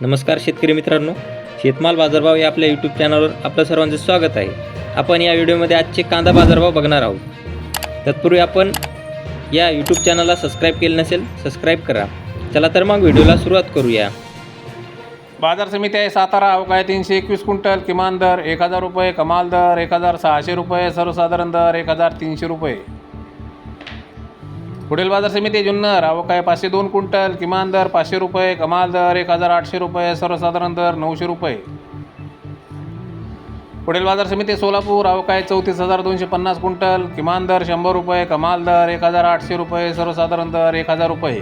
नमस्कार शेतकरी मित्रांनो शेतमाल बाजारभाव या आपल्या यूट्यूब चॅनलवर आपलं सर्वांचं स्वागत आहे. आपण या व्हिडिओमध्ये आजचे कांदा बाजारभाव बघणार आहोत. तत्पूर्वी आपण या यूट्यूब चॅनलला सबस्क्राईब केलं नसेल सबस्क्राईब करा. चला तर मग व्हिडिओला सुरुवात करूया. बाजार समिती आहे सातारा अवकाय तीनशे एकवीस क्विंटल किमान दर एक हजार रुपये कमाल दर एक हजार सहाशे रुपये सर्वसाधारण दर एक हजार तीनशे रुपये. पुढील बाजार समिती जुन्नर अवकाय पाचशे दोन क्विंटल किमान दर पाचशे रुपये कमाल दर एक हजार आठशे रुपये सर्वसाधारण दर नऊशे रुपये. पुढील बाजार समिती सोलापूर अवकाय चौतीस हजार दोनशे पन्नास क्विंटल किमान दर शंभर रुपये कमाल दर एक हजार आठशे रुपये सर्वसाधारण दर एक हजार रुपये.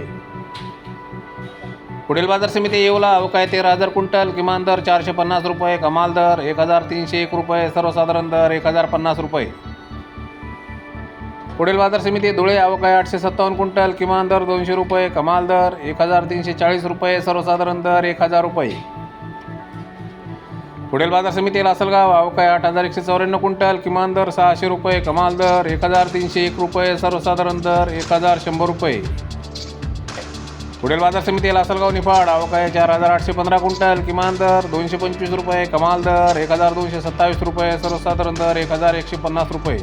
पुढील बाजार समिती येवला अवकाय तेरा हजार क्विंटल किमान दर चारशे पन्नास रुपये कमाल दर एक हजार तीनशे एक रुपये सर्वसाधारण दर एक हजार पन्नास रुपये. पुढील बाजार समिती धुळे अवकाय आठशे सत्तावन्न क्विंटल किमान दर दोनशे रुपये कमाल दर एक हजार तीनशे चाळीस रुपये सर्वसाधारण दर एक हजार रुपये. पुढील बाजार समिती लासलगाव अवकाय आठ हजार एकशे चौऱ्याण्णव क्विंटल किमान दर सहाशे रुपये कमाल दर एक हजार तीनशे एक रुपये सर्वसाधारण दर एक हजार शंभर रुपये. पुढील बाजार समिती लासलगाव निफाड अवकाय चार हजार आठशे पंधरा क्विंटल किमान दर दोनशे पंचवीस रुपये कमाल दर एक हजार दोनशे सत्तावीस रुपये सर्वसाधारण दर एक हजार एकशे पन्नास रुपये.